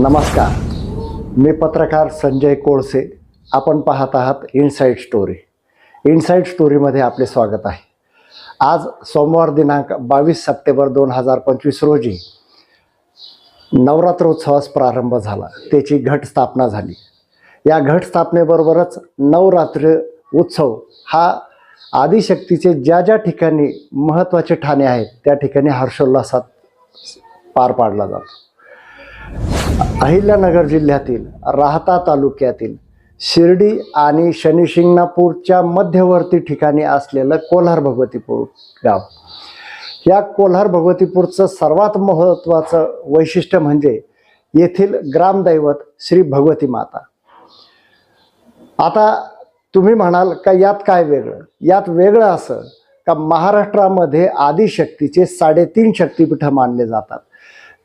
नमस्कार. मी पत्रकार संजय कोळसे. आपण पाहत आहात इनसाईड स्टोरी इनसाईड स्टोरीमध्ये आपले स्वागत आहे. आज सोमवार दिनांक बावीस सप्टेंबर दोन हजार पंचवीस रोजी नवरात्रोत्सवास प्रारंभ झाला. त्याची घट स्थापना झाली. या घटस्थापनेबरोबरच नवरात्र उत्सव हा आदिशक्तीचे ज्या ज्या ठिकाणी महत्त्वाचे ठाणे आहेत त्या ठिकाणी हर्षोल्लासात पार पाडला जातो. अहिल्यानगर जिल्ह्यातील राहता तालुक्यातील शिर्डी आणि शनिशिंगणापूरच्या मध्यवर्ती ठिकाणी असलेलं कोल्हार भगवतीपूर गाव. या कोल्हार भगवतीपूरचं सर्वात महत्त्वाचं वैशिष्ट्य म्हणजे येथील ग्रामदैवत श्री भगवती माता. आता तुम्ही म्हणाल का यात काय वेगळं? यात वेगळं असं का महाराष्ट्रामध्ये आदिशक्तीचे साडेतीन शक्तिपीठं मानले जातात?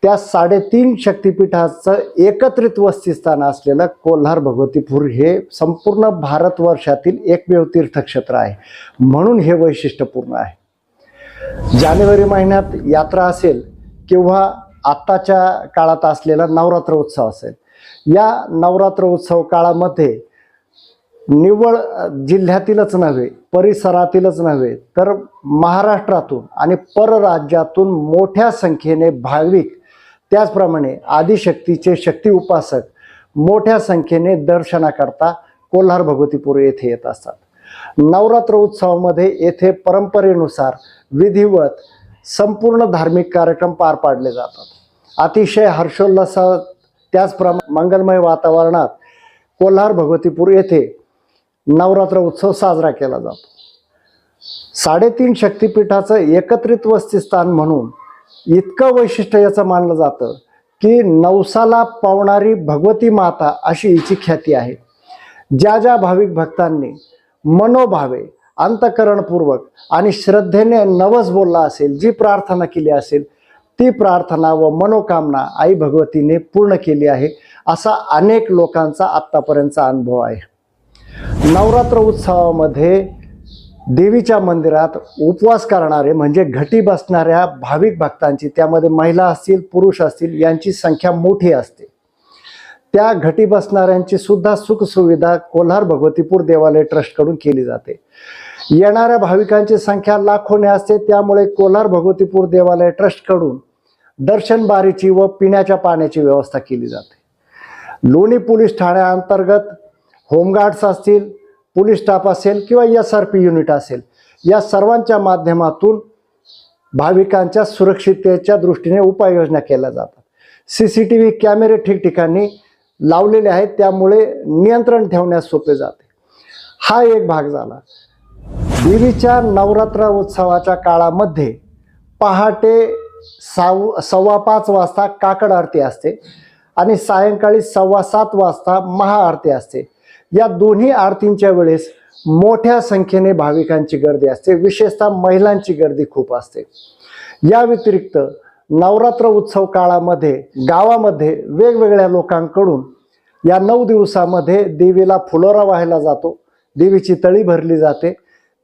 त्या साडेतीन शक्तिपीठाचं एकत्रित वस्तीस्थान असलेलं कोल्हार भगवतीपूर हे संपूर्ण भारतवर्षातील एकमेव तीर्थक्षेत्र आहे. म्हणून हे वैशिष्ट्यपूर्ण आहे. जानेवारी महिन्यात यात्रा असेल किंवा आत्ताच्या काळात असलेला नवरात्र उत्सव असेल. या नवरात्र उत्सव काळामध्ये निव्वळ जिल्ह्यातीलच नव्हे परिसरातीलच नव्हे तर महाराष्ट्रातून आणि परराज्यातून मोठ्या संख्येने भाविक त्याचप्रमाणे आदिशक्तीचे शक्ती उपासक मोठ्या संख्येने दर्शनाकरता कोल्हार भगवतीपूर येथे येत असतात. नवरात्र उत्सवामध्ये येथे परंपरेनुसार विधिवत संपूर्ण धार्मिक कार्यक्रम पार पाडले जातात. अतिशय हर्षोल्लासात त्याचप्रमाणे मंगलमय वातावरणात कोल्हार भगवतीपूर येथे नवरात्र उत्सव साजरा केला जातो. साडेतीन शक्तिपीठाचं एकत्रित वस्तीस्थान म्हणून इतकं वैशिष्ट्य याचं मानलं जातं की नवसाला पावणारी भगवती माता अशी हिची ख्याती आहे. ज्या ज्या भाविक भक्तांनी मनोभावे अंतकरणपूर्वक आणि श्रद्धेने नवस बोलला असेल जी प्रार्थना केली असेल ती प्रार्थना व मनोकामना आई भगवतीने पूर्ण केली आहे असा अनेक लोकांचा आत्तापर्यंतचा अनुभव आहे. नवरात्र उत्सवामध्ये देवीच्या मंदिरात उपवास करणारे म्हणजे घटी बसणाऱ्या भाविक भक्तांची त्यामध्ये महिला असतील पुरुष असतील यांची संख्या मोठी असते. त्या घटी बसणाऱ्यांची सुद्धा सुखसुविधा कोल्हार भगवतीपूर देवालय ट्रस्टकडून केली जाते. येणाऱ्या भाविकांची संख्या लाखोने असते त्यामुळे कोल्हार भगवतीपूर देवालय ट्रस्टकडून दर्शन बारीची व पिण्याच्या पाण्याची व्यवस्था केली जाते. लोणी पोलीस ठाण्याअंतर्गत होमगार्ड्स असतील पोलीस स्टाफ असेल किंवा एस आर पी युनिट असेल या सर्वांच्या माध्यमातून भाविकांच्या सुरक्षिततेच्या दृष्टीने उपाययोजना केल्या जातात. सी सी टी व्ही कॅमेरे ठिकठिकाणी लावलेले आहेत त्यामुळे नियंत्रण ठेवण्यास सोपे जाते. हा एक भाग झाला. देवीच्या नवरात्र उत्सवाच्या काळामध्ये पहाटे साव सव्वा पाच वाजता काकड आरती असते आणि सायंकाळी सव्वा सात वाजता महाआरती असते. या दोन्ही आरतींच्या वेळेस मोठ्या संख्येने भाविकांची गर्दी असते. विशेषतः महिलांची गर्दी खूप असते. या व्यतिरिक्त नवरात्र उत्सव काळामध्ये गावामध्ये वेगवेगळ्या लोकांकडून या नऊ दिवसामध्ये देवीला फुलोरा व्हायला जातो. देवीची तळी भरली जाते.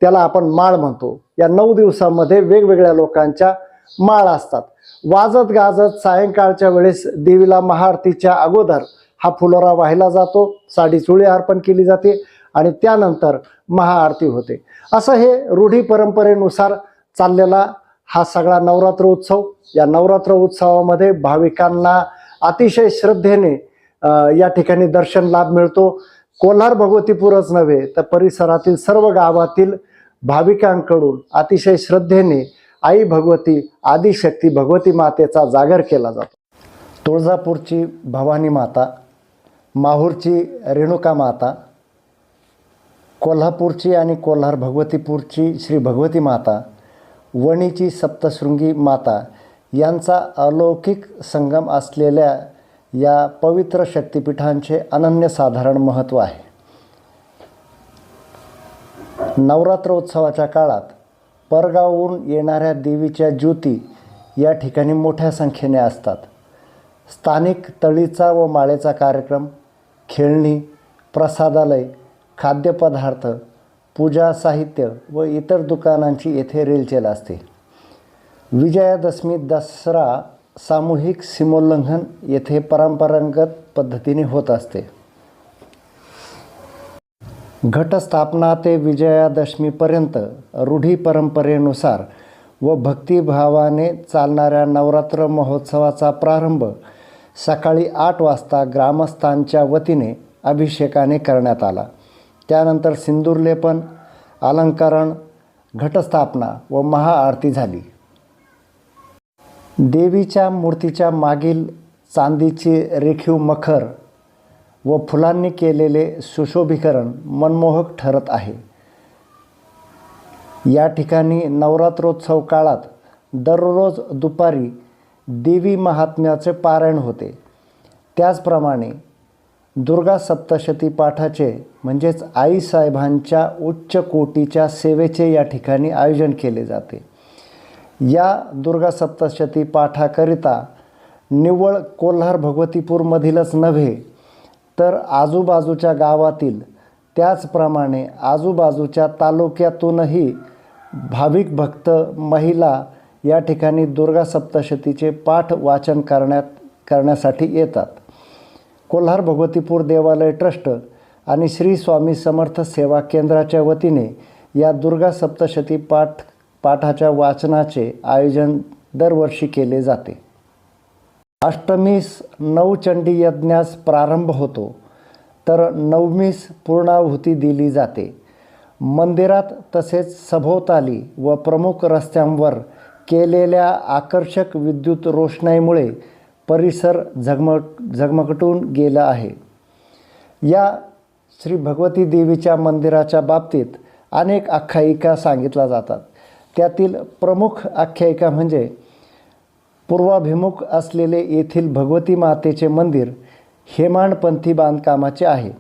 त्याला आपण माळ म्हणतो. या नऊ दिवसामध्ये वेगवेगळ्या लोकांच्या माळ असतात. वाजत गाजत सायंकाळच्या वेळेस देवीला महाआरतीच्या अगोदर हा फुलोरा वाहिला जातो साडी चुळी अर्पण केली जाते आणि त्यानंतर महाआरती होते. असं हे रूढी परंपरेनुसार चाललेला हा सगळा नवरात्र उत्सव या नवरात्र उत्सवामध्ये भाविकांना अतिशय श्रद्धेने या ठिकाणी दर्शन लाभ मिळतो. कोल्हार भगवतीपूरच नव्हे तर परिसरातील सर्व गावातील भाविकांकडून अतिशय श्रद्धेने आई भगवती आदिशक्ती भगवती मातेचा जागर केला जातो. तुळजापूरची भवानी माता माहूरची रेणुका माता कोल्हापूरची आणि कोल्हार भगवतीपूरची श्री भगवती माता वणीची सप्तशृंगी माता यांचा अलौकिक संगम असलेल्या या पवित्र शक्तिपीठांचे अनन्यसाधारण महत्त्व आहे. नवरात्र उत्सवाच्या काळात परगावहून येणाऱ्या देवीच्या ज्योती या ठिकाणी मोठ्या संख्येने असतात. स्थानिक तळीचा व माळेचा कार्यक्रम खेळणी प्रसादालय खाद्यपदार्थ पूजा साहित्य व इतर दुकानांची येथे रेलचेल असते. विजयादशमी दसरा सामूहिक सीमोल्लंघन येथे परंपरागत पद्धतीने होत असते. घटस्थापना ते विजयादशमीपर्यंत रूढी परंपरेनुसार व भक्तिभावाने चालणाऱ्या नवरात्र महोत्सवाचा प्रारंभ सकाळी आठ वाजता ग्रामस्थांच्या वतीने अभिषेकाने करण्यात आला. त्यानंतर सिंदूरलेपन अलंकरण घटस्थापना व महाआरती झाली. देवीच्या मूर्तीच्या मागील चांदीची रेखीव मखर व फुलांनी केलेले सुशोभीकरण मनमोहक ठरत आहे. या ठिकाणी नवरात्रोत्सव काळात दररोज दुपारी देवी महात्म्याचे पारायण होते. त्याचप्रमाणे दुर्गा सप्तशती पाठाचे म्हणजेच आईसाहेबांच्या उच्च कोटीच्या सेवेचे या ठिकाणी आयोजन केले जाते. या दुर्गा सप्तशती पाठाकरिता निव्वळ कोल्हार भगवतीपूरमधीलच नव्हे तर आजूबाजूच्या गावातील त्याचप्रमाणे आजूबाजूच्या तालुक्यातूनही भाविक भक्त महिला या ठिकाणी दुर्गा सप्तशतीचे पाठ वाचन करण्यात करण्यासाठी येतात. कोल्हार भगवतीपूर देवालय ट्रस्ट आणि श्री स्वामी समर्थ सेवा केंद्राच्या वतीने या दुर्गा सप्तशती पाठ पाठाच्या वाचनाचे आयोजन दरवर्षी केले जाते. अष्टमीस नवचंडी यज्ञास प्रारंभ होतो तर नवमीस पूर्णाहुती दिली जाते. मंदिरात तसेच सभोवताली व प्रमुख रस्त्यांवर केलेल्या आकर्षक विद्युत रोषणाईमुळे परिसर झगमग झगमगटून गेला आहे. या श्री भगवती देवीच्या मंदिराच्या बाबतीत अनेक आख्यायिका सांगितल्या जातात. त्यातील प्रमुख आख्यायिका म्हणजे पूर्वाभिमुख असलेले येथील भगवती मातेचे मंदिर हेमाडपंथी बांधकामाचे आहे.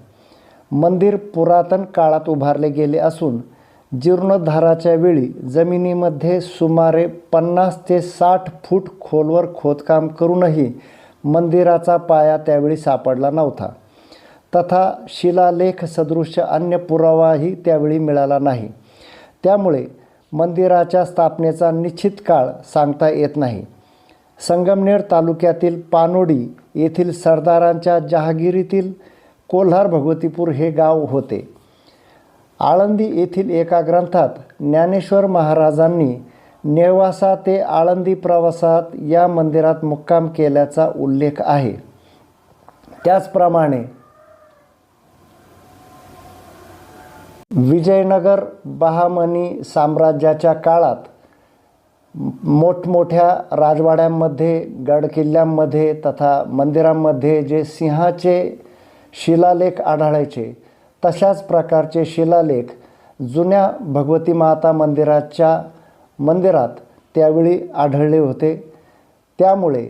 मंदिर पुरातन काळात उभारले गेले असून जीर्णोद्धाराच्या वेळी जमिनीमध्ये सुमारे पन्नास ते साठ फूट खोलवर खोदकाम करूनही मंदिराचा पाया त्यावेळी सापडला नव्हता. तथा शिलालेख सदृश्य अन्य पुरावाही त्यावेळी मिळाला नाही. त्यामुळे मंदिराच्या स्थापनेचा निश्चित काळ सांगता येत नाही. संगमनेर तालुक्यातील पानोडी येथील सरदारांच्या जहागिरीतील कोल्हार भगवतीपूर हे गाव होते. आळंदी येथील एका ग्रंथात ज्ञानेश्वर महाराजांनी नेवासा ते आळंदी प्रवासात या मंदिरात मुक्काम केल्याचा उल्लेख आहे. त्याचप्रमाणे विजयनगर बहामनी साम्राज्याच्या काळात मोठमोठ्या राजवाड्यांमध्ये गडकिल्ल्यांमध्ये तथा मंदिरांमध्ये जे सिंहाचे शिलालेख आढळायचे तशाच प्रकारचे शिलालेख जुन्या भगवती माता मंदिराच्या मंदिरात त्यावेळी आढळले होते. त्यामुळे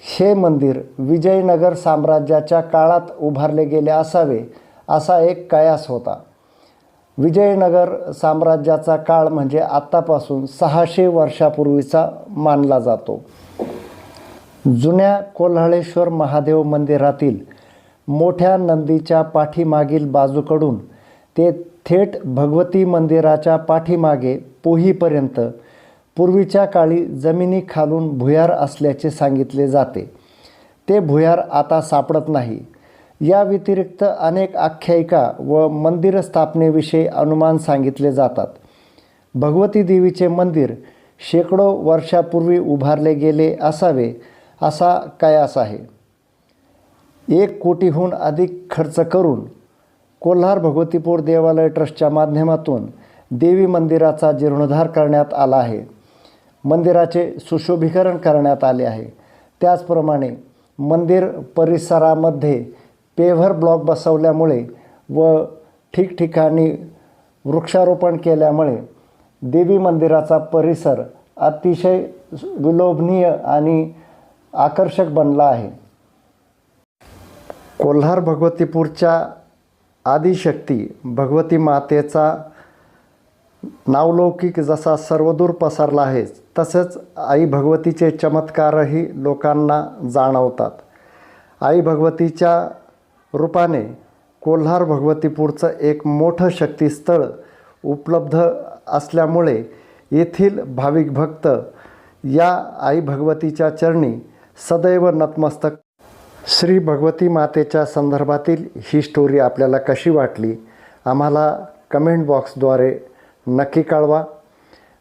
हे मंदिर विजयनगर साम्राज्याच्या काळात उभारले गेले असावे असा एक कयास होता. विजयनगर साम्राज्याचा काळ म्हणजे आत्तापासून सहाशे वर्षापूर्वीचा मानला जातो. जुन्या कोल्हाळेश्वर महादेव मंदिरातील मोठ्या नंदीच्या पाठीमागील बाजूकडून ते थेट भगवती मंदिराच्या पाठीमागे पोहीपर्यंत पूर्वीच्या काळी जमिनीखालून भुयार असल्याचे सांगितले जाते. ते भुयार आता सापडत नाही. या व्यतिरिक्त अनेक आख्यायिका व मंदिर स्थापनेविषयी अनुमान सांगितले जातात. भगवती देवीचे मंदिर शेकडो वर्षापूर्वी उभारले गेले असावे असा कयास आहे. एक कोटीहून अधिक खर्च करून कोल्हार भगवतीपूर देवालय ट्रस्टच्या माध्यमातून देवी मंदिराचा जीर्णोद्धार करण्यात आला आहे. मंदिराचे सुशोभीकरण करण्यात आले आहे. त्याचप्रमाणे मंदिर परिसरामध्ये पेव्हर ब्लॉक बसवल्यामुळे व ठिकठिकाणी वृक्षारोपण केल्यामुळे देवी मंदिराचा परिसर अतिशय विलोभनीय आणि आकर्षक बनला आहे. कोल्हार भगवतीपूरच्या आदिशक्ती भगवती मातेचा नावलौकिक जसा सर्वदूर पसरला आहेच तसेच आई भगवतीचे चमत्कारही लोकांना जाणवतात. आई भगवतीच्या रूपाने कोल्हार भगवतीपूरचं एक मोठं शक्तिस्थळ उपलब्ध असल्यामुळे येथील भाविक भक्त या आई भगवतीच्या चरणी सदैव नतमस्तक श्री भगवती मातेच्या संदर्भातील ही स्टोरी आपल्याला कशी वाटली आम्हाला कमेंट बॉक्सद्वारे नक्की कळवा.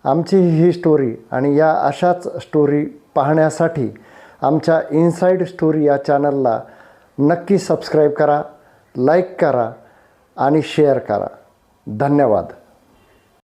आमची ही स्टोरी आणि या अशाच स्टोरी पाहण्यासाठी आमच्या इनसाईड स्टोरी या चॅनलला नक्की सबस्क्राईब करा लाईक करा आणि शेअर करा. धन्यवाद.